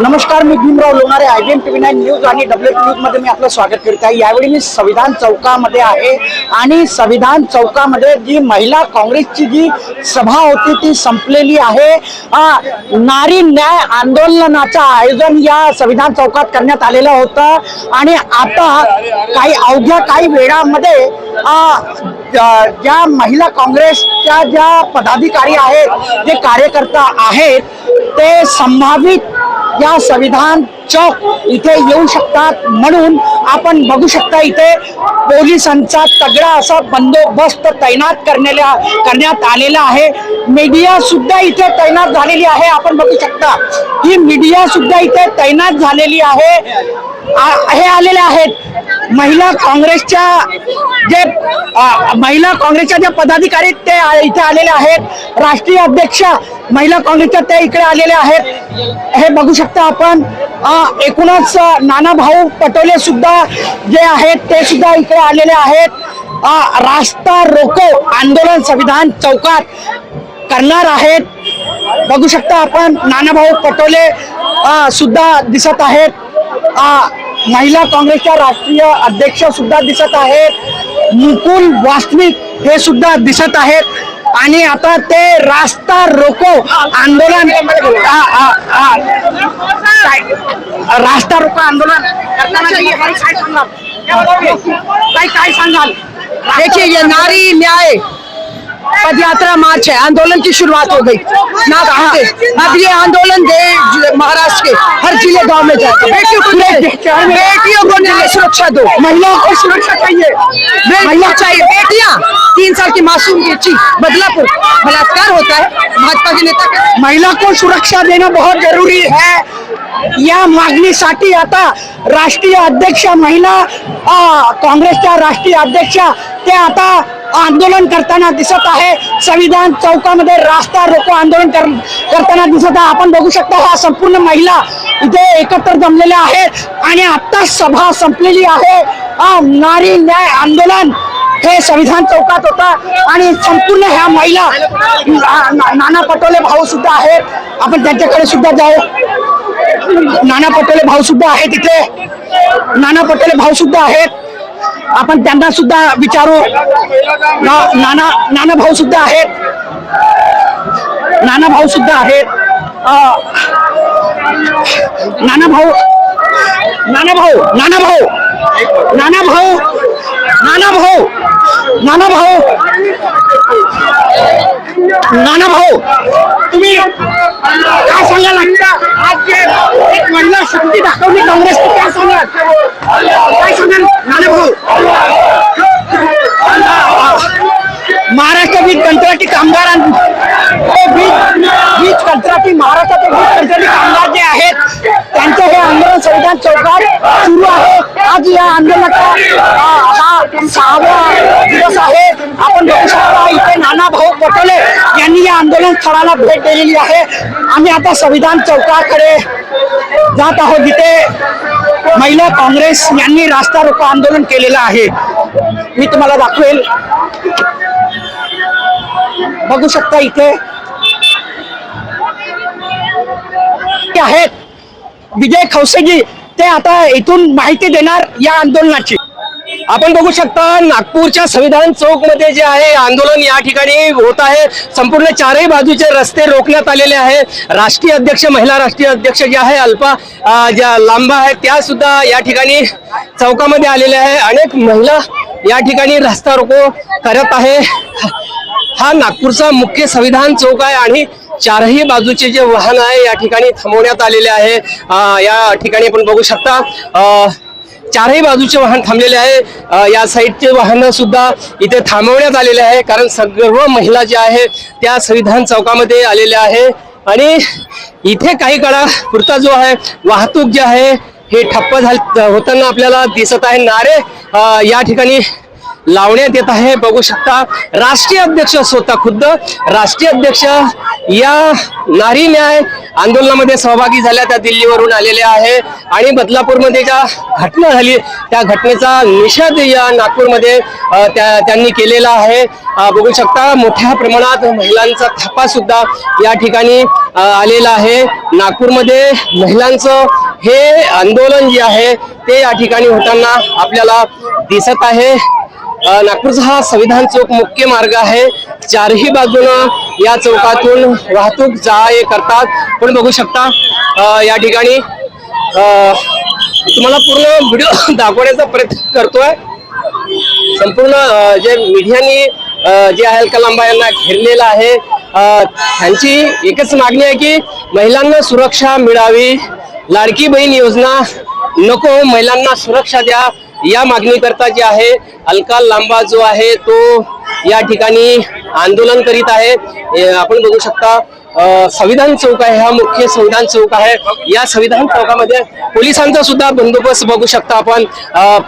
नमस्कार मी Bhimrao Lonare I B M T V nine news आणि W T न्यूजमध्ये मी आपलं स्वागत करत आहे. यावेळी मी संविधान चौकामध्ये आहे आणि संविधान चौकामध्ये जी महिला काँग्रेसची जी सभा होती ती संपलेली आहे. नारी न्याय आंदोलनाचं आयोजन या संविधान चौकात करण्यात आलेलं होतं. आणि आता काही अवघ्या काही वेळामध्ये ज्या महिला काँग्रेसच्या ज्या पदाधिकारी आहेत जे कार्यकर्ता आहेत ते संभावित या संविधान चौक इथे येऊ शकतात म्हणून आपण बघू शकता इथे पोलिसांचा तगडा असा बंदोबस्त तैनात करण्याला करण्यात आलेला आहे. मीडिया सुद्धा इथे तैनात झालेली आहे. आपण बघू शकता ही मीडिया सुद्धा इथे तैनात झालेली आहे. हे आलेले आहेत. महिला काँग्रेसच्या जे महिला काँग्रेसच्या ज्या पदाधिकारी ते इथे आलेले आहेत राष्ट्रीय अध्यक्ष महिला काँग्रेसच्या ते इकडे आलेले आहेत. हे बघू शकता आपण एकूणच नाना नानाभाऊ पटोले सुद्धा जे आहेत ते सुद्धा इकडे आलेले आहेत. रास्ता रोको आंदोलन संविधान चौकात करणार आहेत. बघू शकता आपण नानाभाऊ पटोले सुद्धा दिसत आहेत. महिला काँग्रेसच्या राष्ट्रीय अध्यक्ष सुद्धा दिसत आहेत. मुकुल वास्तविक हे सुद्धा दिसत आहेत. आणि आता ते रास्ता रोको आंदोलन आ, आ, आ, रास्ता रोको आंदोलन करताना काही काय सांगाल काय सांगाल? नारी न्याय पद यात्रा मार्च है। आंदोलन की शुरुआत हो गई। ना कहा अब ये आंदोलन दे महाराष्ट्र के हर ज़िले गाँव में जाएगा। बेटियों को बेटियों को न्याय सुरक्षा दो। महिलाओं को सुरक्षा चाहिए। महिला चाहिए। बेटियाँ तीन साल की मासूम बच्ची बदलापुर बलात्कार होता है। भाजपा के नेता महिला को सुरक्षा देना बहुत ज़रूरी है। या मागणीसाठी आता। राष्ट्रीय अध्यक्ष महिला काँग्रेसच्या राष्ट्रीय अध्यक्ष आता? आंदोलन करताना दिसत आहे. संविधान चौकामध्ये रास्ता रोको आंदोलन कर, करताना दिसत आहे. आपण बघू शकता ह्या संपूर्ण महिला इथे एकत्र जमलेल्या आहेत. आणि आता सभा संपलेली आहे. नारी न्याय आंदोलन हे संविधान चौकात होता. आणि संपूर्ण ह्या महिला नाना पटोले भाऊ सुद्धा आहेत. आपण त्यांच्याकडे सुद्धा जाऊ. नाना पटोले भाऊ सुद्धा आहेत इथे. नाना पटोले भाऊ सुद्धा आहेत. आपण त्यांना विचारो. ना- नाना नाना भाऊ सुधा है नाना भाऊ आहेत. अं, नाना भाऊ नाना भाऊ नाना भाऊ. नाना भाऊ नाना भाऊ नाना भाऊ नाना भाऊ, तुम्ही काय आज जे एक महिला शक्ती दाखवली काँग्रेसने काय सांगाल काय सांगाल, नाना भाऊ? महाराष्ट्र वीज कंत्राटी कामगारां वीज वीज कंत्राटी महाराष्ट्राचे वीज कंत्राटी कामगार जे आहेत आंदोलन संविधान चौकात सुरू आहे. आज या आंदोलनाचा सहावा दिवस आहे. आपण बघू शकता इथे नाना भाऊ पटोले यांनी या आंदोलन स्थळाला भेट दिलेली आहे. आम्ही आता संविधान चौकाकडे जात आहोत. जिथे महिला काँग्रेस यांनी रास्ता रोको आंदोलन केलेलं आहे. मी तुम्हाला दाखवेल. बघू शकता इथे आहेत. विजय खवसेजी ते आता इथून माहिती देणार या आंदोलनाची. आपण बघू शकता नागपूरच्या संविधान चौकमध्ये जे आहे आंदोलन या ठिकाणी होत आहे. संपूर्ण चारही बाजूचे रस्ते रोखण्यात आलेले आहे. राष्ट्रीय अध्यक्ष महिला राष्ट्रीय अध्यक्ष जे आहे अल्पा ज्या लांबा आहेत त्या सुद्धा या ठिकाणी चौकामध्ये आलेल्या आहे. अनेक महिला या ठिकाणी रस्ता रोको करत आहे. हा नागपूरचा मुख्य संविधान चौक आहे आणि चारही बाजूचे जे वाहन आहे या ठिकाणी थांबवण्यात आलेले आहे. या ठिकाणी आपण बघू शकता चारही बाजूचे वाहन थांबलेले आहे. या साईडचे वाहन सुद्धा इथे थांबवण्यात आलेले आहे कारण सर्व महिला ज्या आहेत त्या संविधान चौकामध्ये आलेल्या आहे. आणि इथे काही काळा पुरता जो आहे वाहतूक जी आहे हे ठप्प झाल होताना आपल्याला दिसत आहे. नारे अ, या ठिकाणी लावण्यात येत आहे. बघू शकता राष्ट्रीय अध्यक्ष स्वतः खुद्द राष्ट्रीय अध्यक्ष या नारी न्याय आंदोलनामध्ये सहभागी झाल्या त्या दिल्लीवरून आलेल्या आहे. आणि बदलापूरमध्ये ज्या घटना झाली त्या घटनेचा निषेध या नागपूरमध्ये त्या त्यांनी केलेला आहे. बघू शकता मोठ्या प्रमाणात महिलांचा थापा सुद्धा या ठिकाणी आलेला आहे. नागपूरमध्ये महिलांचं हे आंदोलन जे आहे ते या ठिकाणी होताना आपल्याला दिसत आहे. नागपूरचा हा संविधान चौक मुख्य मार्ग आहे. चारही बाजूनं या चौकातून वाहतूक जा ये करतात. पण बघू शकता? या ठिकाणी तुम्हाला पूर्ण व्हिडिओ दाखवण्याचा प्रयत्न करतोय. संपूर्ण जे मीडियानी जे आहे अलका लांबा यांना घेरलेलं आहे. त्यांची एकच मागणी आहे की महिलांना सुरक्षा मिळावी. लाडकी बहीण योजना नको महिलांना सुरक्षा द्या. या मागणीकरता जे आहे अलका लांबा जो आहे तो या ठिकाणी आंदोलन करीत आहे. आपण बघू शकता संविधान चौक आहे हा मुख्य संविधान चौक आहे. या संविधान चौकामध्ये पोलिसांचा सुद्धा बंदोबस्त बघू शकता आपण.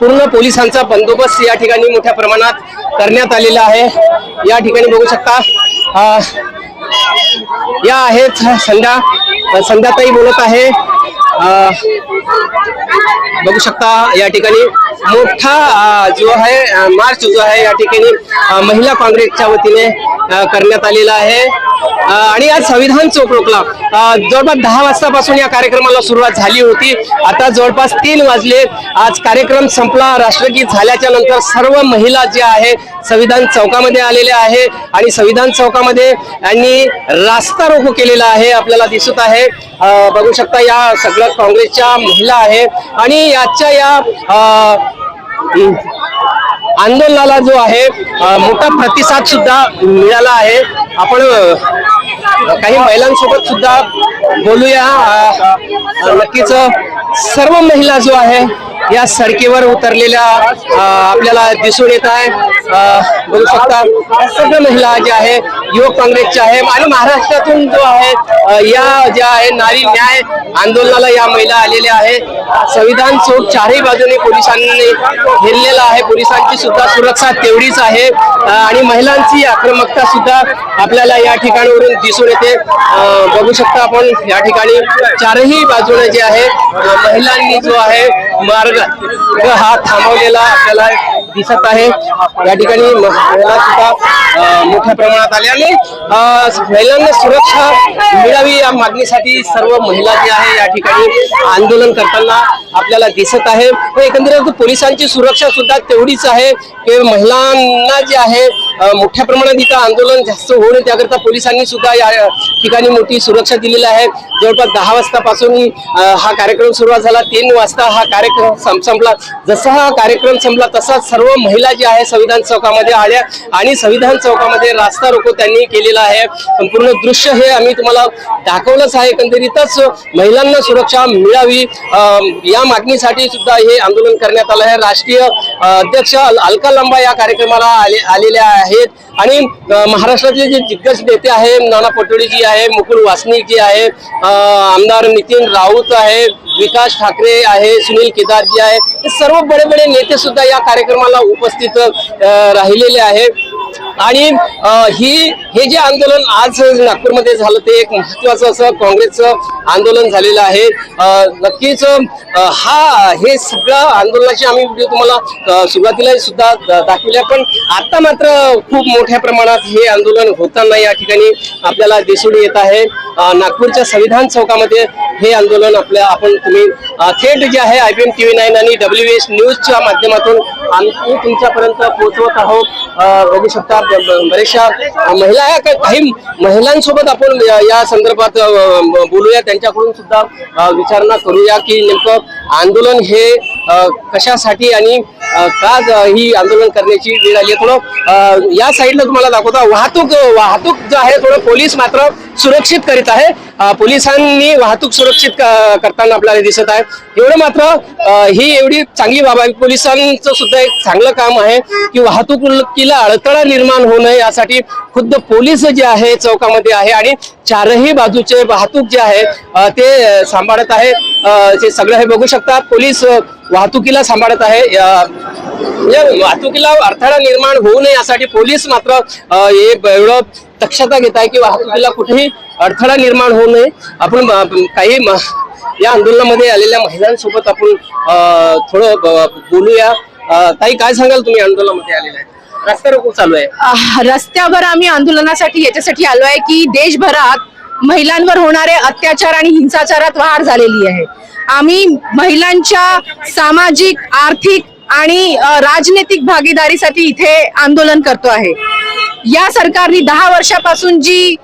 पूर्ण पोलिसांचा बंदोबस्त या ठिकाणी मोठ्या प्रमाणात करण्यात आलेला आहे. या ठिकाणी बघू शकता या आहेत संध्या संध्याताई बोलत आहे. बघू शकता या ठिकाणी मोठा जो आहे मार्च जो आहे या ठिकाणी महिला काँग्रेसच्या वतीने करण्यात आलेला आहे. आणि आज संविधान चौक रोखला. जवळपास दहा वाजतापासून या कार्यक्रमाला सुरुवात झाली होती. आता जवळपास तीन वाजले. आज कार्यक्रम संपला. राष्ट्रगीत झाल्याच्यानंतर सर्व महिला ज्या आहे संविधान चौकामध्ये आलेल्या आहे आणि संविधान चौकामध्ये यांनी रास्ता रोको केलेला आहे आपल्याला दिसत आहे. बघू शकता या सगळ्या काँग्रेसच्या महिला आहे. आणि याच्या या आंदोलनाला जो आहे मोठा प्रतिसाद सुद्धा मिळाला आहे. आपण काही महिलांसोबत सुद्धा बोलूया. नक्कीच सर्व महिला जो आहे या सडकेवर उतरलेल्या आपल्याला दिसून येत आहे. बघू शकता या सगळ्या महिला ज्या आहे युवक काँग्रेसच्या आहे आणि महाराष्ट्रातून जो आहे या ज्या आहे नारी न्याय आंदोलनाला या महिला आलेल्या आहे. संविधान चौक चारही बाजूने पोलिसांनी घेरलेला आहे. पोलिसांची सुद्धा सुरक्षा तेवढीच आहे. आणि महिलांची आक्रमकता सुद्धा आपल्याला या ठिकाणावरून दिसून येते. बघू शकता आपण या ठिकाणी चारही बाजूने जे आहे महिलांनी जो आहे मार्ग हा थांबवलेला आपल्याला दिसत आहे. या ठिकाणी महिला सुद्धा मोठ्या प्रमाणात आल्या आणि महिलांना सुरक्षा मिळावी या मागणीसाठी सर्व महिला जे आहे या ठिकाणी आंदोलन करताना आपल्याला दिसत आहे. एकंदरीत पोलिसांची सुरक्षा सुद्धा तेवढीच आहे की महिलांना जे आहे मोठ्या प्रमाणात इथं आंदोलन जास्त होऊ नये त्याकरता पोलिसांनी सुद्धा या ठिकाणी मोठी सुरक्षा दिलेली आहे. जवळपास दहा वाजतापासून हा कार्यक्रम सुरुवात झाला. तीन वाजता हा कार्यक्रम संपला. जसा हा कार्यक्रम संपला तसा सर्व महिला ज्या आहे संविधान चौकामध्ये आल्या आणि संविधान चौकामध्ये रास्ता रोको त्यांनी केलेला आहे. संपूर्ण दृश्य हे आम्ही तुम्हाला दाखवलंच आहे. एकंदरीतच महिलांना सुरक्षा मिळावी या मागणीसाठी सुद्धा हे आंदोलन करण्यात आलं आहे. राष्ट्रीय अध्यक्ष अल- अलका लंबा या कार्यक्रमाला आले आलेल्या आहेत. आणि महाराष्ट्रातले जे दिग्गज नेते आहे नाना पटोळे जी आहे मुकुल वासनिक जी आहे आमदार नितीन राऊत आहे विकास ठाकरे आहे सुनील केदार जी आहे. हे सर्व बडे बडे नेते सुद्धा या कार्यक्रमाला उपस्थित राहिलेले आहे आणि ही हे जे आंदोलन आज नागपूरमध्ये झालं ते एक महत्वाचं असं काँग्रेसचं आंदोलन झालेलं आहे. नक्कीच हा हे सगळं आंदोलनाची आम्ही व्हिडिओ तुम्हाला सुरुवातीला सुद्धा दाखवल्या पण आता मात्र खूप मोठ्या प्रमाणात हे आंदोलन होताना या ठिकाणी आपल्याला दिसून येत आहे. नागपूरच्या संविधान चौकामध्ये हे आंदोलन आपल्या आपण तुम्ही थेट जे आहे I P M TV nine आणि डब्ल्यू एस न्यूजच्या माध्यमातून आम्ही तुमच्यापर्यंत पोहोचवत आहोत. बघू शकता बरेचशा बऱ्याचशा महिला या काही महिलांसोबत आपण या- संदर्भात बोलूया. त्यांच्याकडून सुद्धा विचारणा करूया की नेमकं आंदोलन हे कशासाठी आणि का ही आंदोलन करण्याची वेळ आली आहे? थोडं या साईडला तुम्हाला दाखवता. वाहतूक वाहतूक जो आहे थोडं पोलीस मात्र सुरक्षित करीत आहे. पोलिसांनी वाहतूक सुरक्षित करताना आपल्याला दिसत आहे. एवढं मात्र ही एवढी चांगली बाब आहे. पोलिसांचं सुद्धा एक चांगलं काम आहे की वाहतुकीला अडथळा निर्माण होऊ नये. यासाठी खुद्द पोलीस जे आहे चौकामध्ये आहे आणि चारही बाजूचे वाहतूक जे आहे ते सांभाळत आहे. जे सगळं हे बघू शकता पोलीस वाहतुकीला सांभाळत आहे. या- वाहतुकीला अडथळा निर्माण होऊ नये यासाठी पोलीस मात्र हे एवढं दक्षता घेत आहे की वाहतुकीला कुठेही अडथळा निर्माण होऊ नये. आपण काही या आंदोलनामध्ये आलेल्या महिलांसोबत आपण थोडं बोलूया. ताई काय सांगाल तुम्ही आंदोलनामध्ये आलेल्या आहे रस्त्यावर रोको चालू आहे. रस्त्यावर आम्ही आंदोलनासाठी याच्यासाठी आलो आहे की देशभरात महिलांवर होणारे अत्याचार आणि हिंसाचारात वाढ झालेली आहे. आम्ही महिलांच्या सामाजिक आर्थिक आणि राजनैतिक भागीदारीसाठी इथे आंदोलन करतो आहे. या सरकारने दहा वर्षापासून जी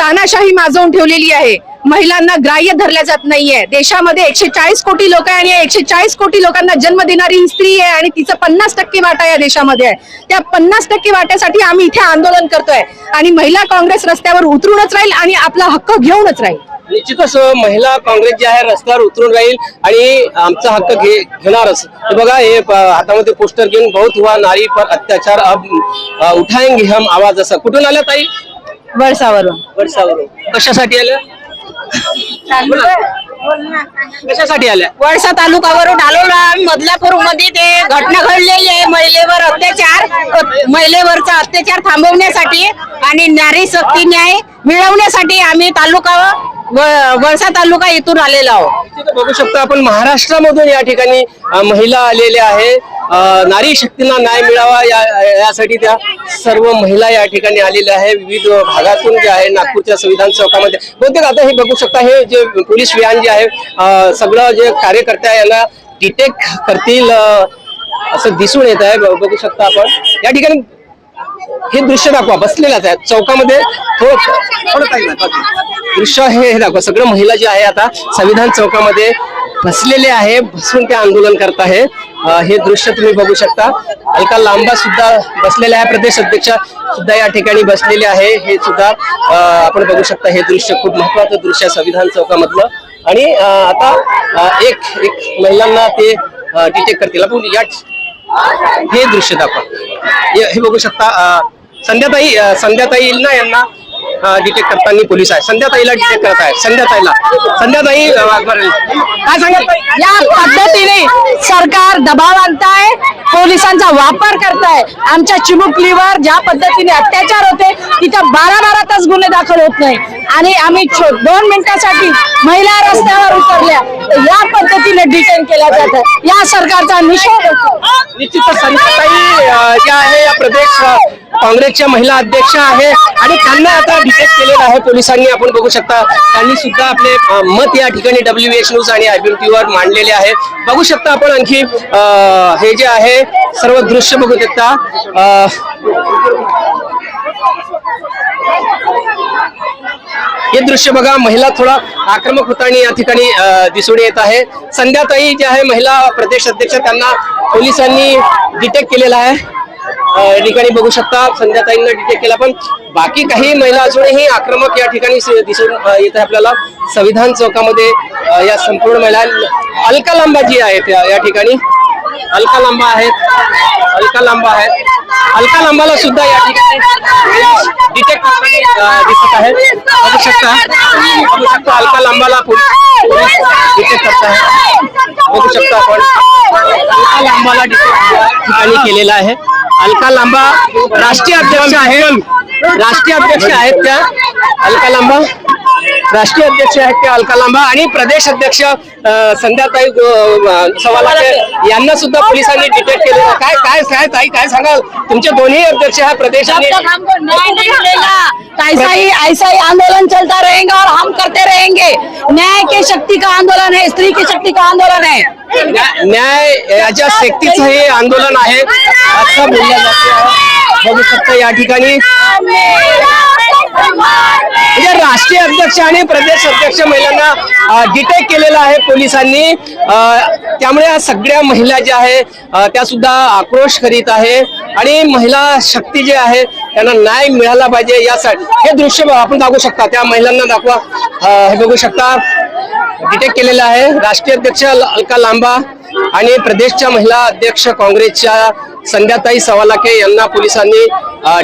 तानाशाही माजवून ठेवलेली आहे. महिलांना ग्राह्य धरल्या जात नाहीये. देशामध्ये एकशे चाळीस कोटी लोक आहे आणि एकशे चाळीस कोटी लोकांना जन्म देणारी ही स्त्री आहे आणि तिचं पन्नास टक्के वाटा या देशामध्ये आहे. त्या पन्नास टक्के वाट्यासाठी आम्ही इथे आंदोलन करतोय. आणि महिला काँग्रेस रस्त्यावर उतरूनच राहील आणि आपला हक्क घेऊनच राहील. निश्चितच महिला काँग्रेस जे आहे रस्त्यावर उतरून राहील आणि आमचा हक्क घे घेणारच. बघा हे हातामध्ये पोस्टर घेऊन बहुत हुआ नारी पर अत्याचार अब अ, उठाएंगे हम आवाज असं. कुठून आल्या ताई? वळसावरून वर्षावरून. कशासाठी बोला. कशासाठी आल्या? वळसा तालुकावरून आलो ना बदलापूरमध्ये ते घटना घडलेली आहे. महिलेवर अत्याचार महिलेवरचा अत्याचार थांबवण्यासाठी आणि नारी शक्ती न्याय मिळवण्यासाठी आम्ही तालुका व- वळसा तालुका इथून आलेलो आहोत. तिथं बघू शकतो आपण महाराष्ट्रामधून या ठिकाणी महिला आलेल्या आहे. नारी शक्तींना न्याय मिळावा या यासाठी त्या सर्व महिला या ठिकाणी आलेल्या आहे विविध भागातून जे आहे नागपूरच्या संविधान चौकामध्ये. बहुतेक आता हे बघू शकता हे जे पोलीस व्यान जे आहे सगळं जे कार्यकर्ते आहे यांना डिटेक्ट करतील असं दिसून येत आहे. बघू शकता आपण. या ठिकाणी हे दृश्य दाखवा बसलेलाच आहे. चौकामध्ये थोडं दृश्य हे हे दाखवा. सगळं महिला जे आहे आता संविधान चौकामध्ये बसलेले आहे बसून ते आंदोलन करत आहे. हे दृश्य तुम्ही बघू शकता. अलका लांबा सुद्धा बसलेले आहे प्रदेश अध्यक्ष सुद्धा या ठिकाणी बसलेले आहे. हे सुद्धा आपण बघू शकता. हे दृश्य खूप महत्वाचं दृश्य आहे संविधान चौकामधलं. आणि आता एक एक महिलांना ते डिटेक्ट करतील. आपण या हे दृश्य दाखवा. हे बघू शकता संध्याताई संध्याताई येईल ना यांना डिटेक्ट करताना पोलीस आहे. संध्याताईला डिटेक्ट करत आहे. संध्याताईला. संध्याताई वाघमारे. काय सांगत? या पद्धतीने सरकार दबाव आणताय पोलिसांचा वापर करताय. आमच्या चिमुकलीवर ज्या पद्धतीने अत्याचार होते तिथं बारा बारा तास गुन्हे दाखल होत नाही. आणि आम्ही दोन मिनिटासाठी महिला रस्त्यावर उतरल्या. तर या पद्धतीने डिटेन केल्या जातात या सरकारचा निषेध होतो. निश्चितच संध्याताई ज्या आहे या प्रदेश काँग्रेसच्या महिला अध्यक्ष आहे आणि त्यांना आता डिटेक्ट केलेलं आहे. पोलिसांनी आपण बघू शकता त्यांनी सुद्धा आपले मत या ठिकाणी डब्ल्यू एच न्यूज आणि आयबीएमटी वर मांडलेले आहे बघू शकता आपण आणखी हे जे आहे सर्व दृश्य बघू शकता. हे दृश्य बघा महिला थोडा आक्रमक होताना या ठिकाणी दिसून येत आहे. संध्याताई जे आहे महिला प्रदेश अध्यक्ष त्यांना पोलिसांनी डिटेक्ट केलेला आहे. या ठिकाणी बघू शकता संध्याताईंना डिटेक्ट केला पण बाकी काही महिला अजूनही आक्रमक या ठिकाणी दिसून येत आहे आपल्याला. संविधान चौकामध्ये या संपूर्ण महिला अलका जी आहेत या ठिकाणी. अलका लांबा आहेत. हलका लांबा आहेत. हलका लांबाला सुद्धा या ठिकाणी डिटेक्ट दिसत आहेत. बघू शकता. बघू शकता अलका लांबाला पोलीस डिटेक्ट करत बघू शकता आपण. अलका लांबाला डिटेक्ट ठिकाणी केलेला आहे. अलका लांबा राष्ट्रीय अध्यक्ष आहेत. राष्ट्रीय अध्यक्ष आहेत त्या. अलका लांबा. राष्ट्रीय अध्यक्ष आहेत ते अलका लांबा आणि प्रदेश अध्यक्ष संध्याताई अं, सवालाचे यांना सुद्धा पोलिसांनी डिटेक्ट केलेलं. काय काय काय ताई काय सांगाल? तुमचे दोन्ही अध्यक्ष हा प्रदेश ऐसा ही ऐसा ही आंदोलन चलता रहेगा और हम करते रहेंगे। न्याय की शक्ति का आंदोलन है स्त्री की शक्ति का आंदोलन है। न्या- न्याय याच्या शक्तीचं हे आंदोलन आहे. असं बोललं जाते आहे बघू शकता या ठिकाणी म्हणजे राष्ट्रीय अध्यक्ष आणि प्रदेश अध्यक्ष महिलांना डिटेक्ट केलेलं आहे पोलिसांनी. त्यामुळे या सगळ्या महिला ज्या आहे त्या सुद्धा आक्रोश करीत आहे. आणि महिला शक्ती जे आहे त्यांना न्याय मिळाला पाहिजे यासाठी. हे दृश्य आपण दाखवू शकता. त्या महिलांना दाखवा. हे बघू शकता. डिटेक्ट केलेलं आहे. राष्ट्रीय अध्यक्ष अल- अलका लांबा आणि प्रदेशच्या महिला अध्यक्ष काँग्रेसच्या संध्याताई सवालाके यांना पोलिसांनी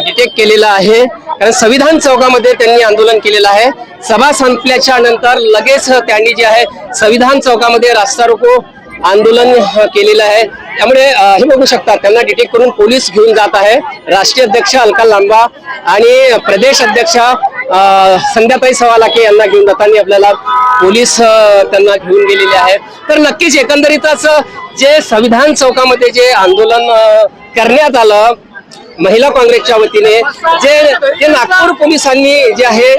डिटेक्ट केलेलं आहे. कारण संविधान चौकामध्ये त्यांनी आंदोलन केलेलं आहे. सभा संपल्याच्या नंतर लगेच त्यांनी जे आहे संविधान चौकामध्ये रास्ता रोको आंदोलन केलेलं आहे. त्यामुळे हे बघू शकता त्यांना डिटेक्ट करून पोलीस घेऊन जात आहे. राष्ट्रीय अध्यक्ष अलका लांबा आणि प्रदेश अध्यक्ष संध्याताई सवालाके यांना घेऊन जाताना आपल्याला पोलीस त्यांना घेऊन गेलेले आहेत. तर नक्कीच एकंदरीतच जे संविधान चौकामध्ये जे आंदोलन करण्यात आलं महिला काँग्रेसच्या वतीने जे जे नागपूर पोलिसांनी जे आहे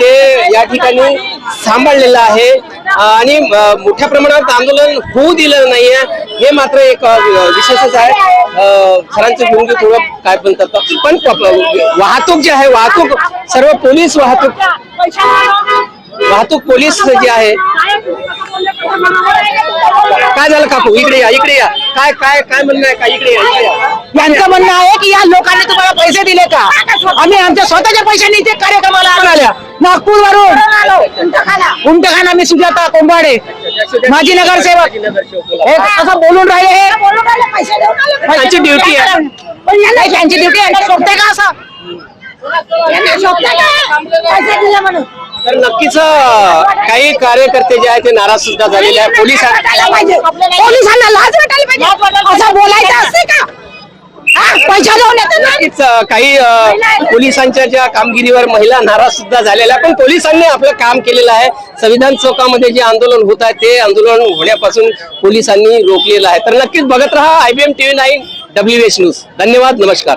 ते या ठिकाणी सांभाळलेलं आहे. आणि मोठ्या प्रमाणात आंदोलन होऊ दिलं नाहीये हे मात्र एक विशेषच आहे. सरांचं घेऊन थोडं काय पण करतात. पण वाहतूक जी आहे वाहतूक सर्व पोलीस वाहतूक वाहतूक पोलीस जे आहे काय झालं काकू? इकडे या इकडे या. काय काय काय म्हणणं आहे? का इकडे या इकडे या. यांचं म्हणणं आहे की या लोकांनी तुम्हाला पैसे दिले का? आम्ही आमच्या स्वतःच्या पैशांनी ते कार्यक्रमाला आणून आल्या. नागपूर वरून उमटखाना मी सुजाता कोंबाडे माजी नगरसेवक. हे असं बोलून राहिले हे. त्यांची ड्युटी आहे. त्यांची ड्युटी आहे. शोधते का असं? तर नक्कीच काही कार्यकर्ते जे आहेत ते नाराज सुद्धा झालेले आहे पोलीस पोलिसांना लाज वाटायला पाहिजे. असं बोलायचं असते का? पैसा जाऊन येतात ना? नक्कीच काही पोलिसांच्या ज्या कामगिरीवर महिला नाराज सुद्धा झालेल्या आहे. पण पोलिसांनी आपलं काम केलेलं आहे. संविधान चौकामध्ये जे आंदोलन होत आहे ते आंदोलन होण्यापासून पोलिसांनी रोखलेलं आहे. तर नक्कीच बघत राहा IBM TV nine W H news धन्यवाद नमस्कार.